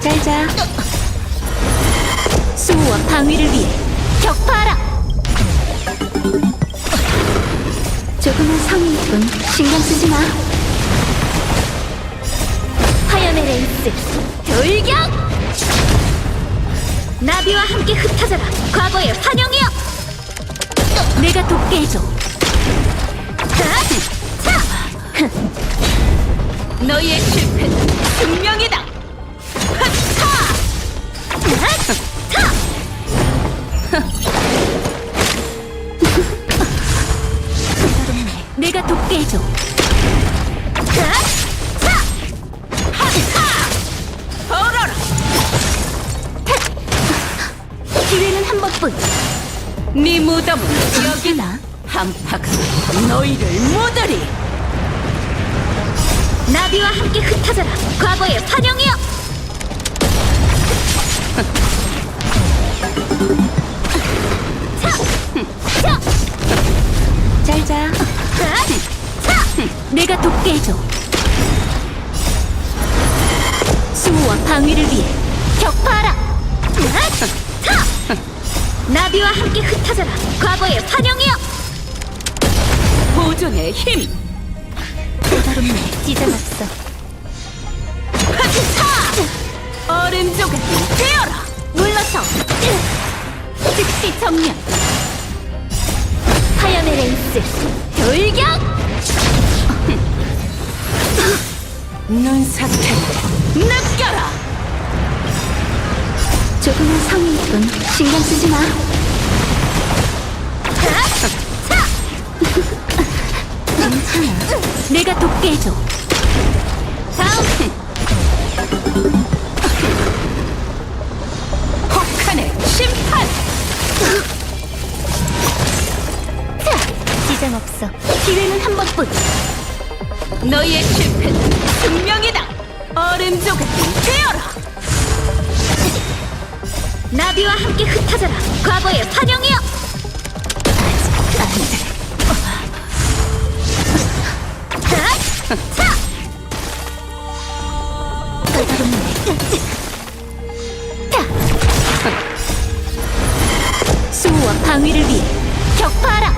잘자. 수호와 방위를 위해 격파하라. 조금은 성의 뿐 신경 쓰지 마. 화염의 레이스 돌격! 나비와 함께 흩어져라. 과거의 환영이여. 내가 돕게 해줘. 자! 너희의 실패는 분명이다. 내가 돕게 해줘. 기회는 한 번뿐. 네 무덤은. 여기나 한파가 너희를 모더리. 나비와 함께 흩어져라. 과거의 환영이여. 내가 돕게 해줘. 수호와 방위를 위해 격파하라. 차! 나비와 함께 흩어져라. 과거의 환영이여. 보존의 힘. 깨달음네 찢어졌어. 얼음 조각이 되어라. 물러서. 즉시 정면. 하얀의 레이스 돌격! 눈사태 느껴라. 조금은 성의뿐 신경 쓰지 마. 괜찮아. 내가 돕게 해줘. 다음. 혹한의 심판. 지장 없어. 기회는 한 번뿐. 너희의 실패는 분명이다. 얼음 조각이 되어라. 나비와 함께 흩어져라. 과거의 환영이여. 차! 수호와 방위를 위해 격파하라.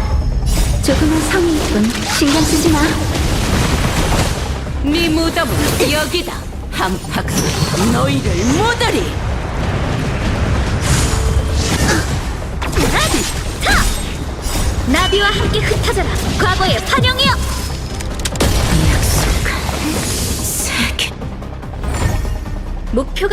조금은 성의뿐 신경 쓰지 마. 네 무덤은 여기다. 한파가 너희를 모더리. 나비와 함께 흩어져라. 과거의 환영이여. 약속한 세계. 목표가